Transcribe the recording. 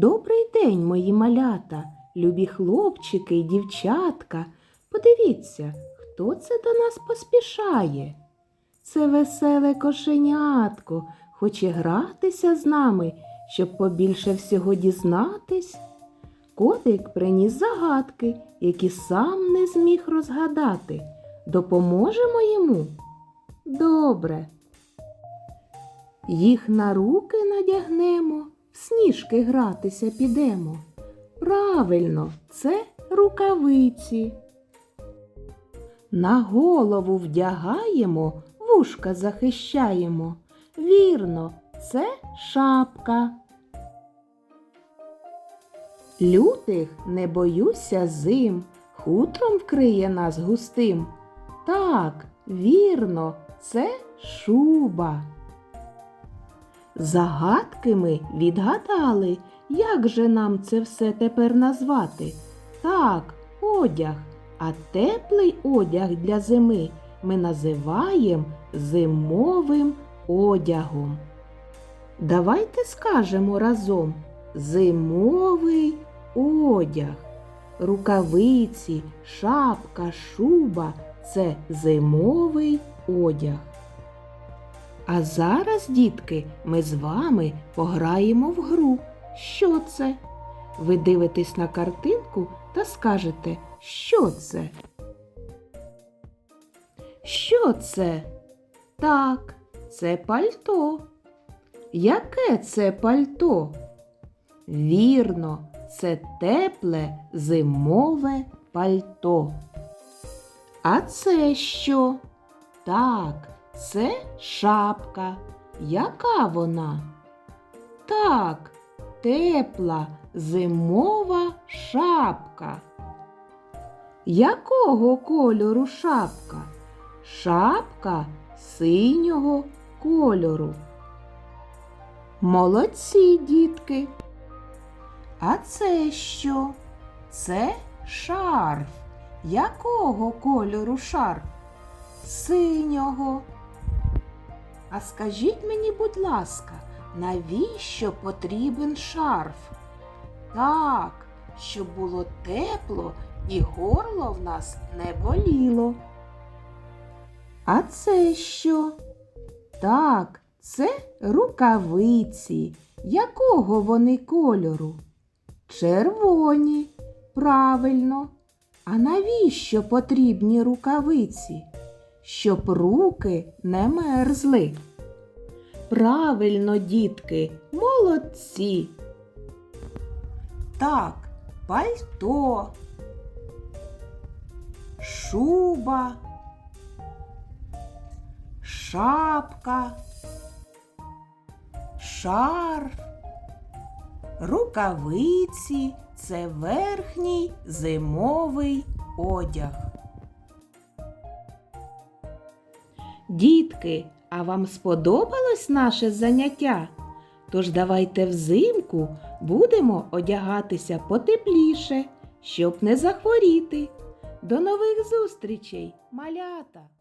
Добрий день, мої малята, любі хлопчики й дівчатка. Подивіться, хто це до нас поспішає. Це веселе кошенятко, хоче гратися з нами, щоб побільше всього дізнатись. Котик приніс загадки, які сам не зміг розгадати. Допоможемо йому? Добре. Їх на руки надягнемо, сніжки гратися підемо. Правильно, це рукавиці. На голову вдягаємо, вушка захищаємо. Вірно, це шапка. Лютих не боюся зим, хутром вкриє нас густим. Так, вірно, це шуба. Загадки ми відгадали, як же нам це все тепер назвати? Так, одяг, а теплий одяг для зими ми називаємо зимовим одягом. Давайте скажемо разом зимовий одяг. Рукавиці, шапка, шуба це зимовий одяг. А зараз, дітки, ми з вами пограємо в гру. Що це? Ви дивитесь на картинку та скажете, що це? Що це? Так, це пальто. Яке це пальто? Вірно, це тепле зимове пальто. А це що? Так, це шапка. Яка вона? Так, тепла зимова шапка. Якого кольору шапка? Шапка синього кольору. Молодці, дітки. А це що? Це шарф. Якого кольору шарф? Синього. А скажіть мені, будь ласка, навіщо потрібен шарф? Так, щоб було тепло і горло в нас не боліло. А це що? Так, це рукавиці. Якого вони кольору? Червоні. Правильно. А навіщо потрібні рукавиці? Щоб руки не мерзли. Правильно, дітки, молодці. Так, пальто, шуба, шапка, шарф, рукавиці це верхній зимовий одяг. Дітки, а вам сподобалось наше заняття? Тож давайте взимку будемо одягатися потепліше, щоб не захворіти. До нових зустрічей, малята!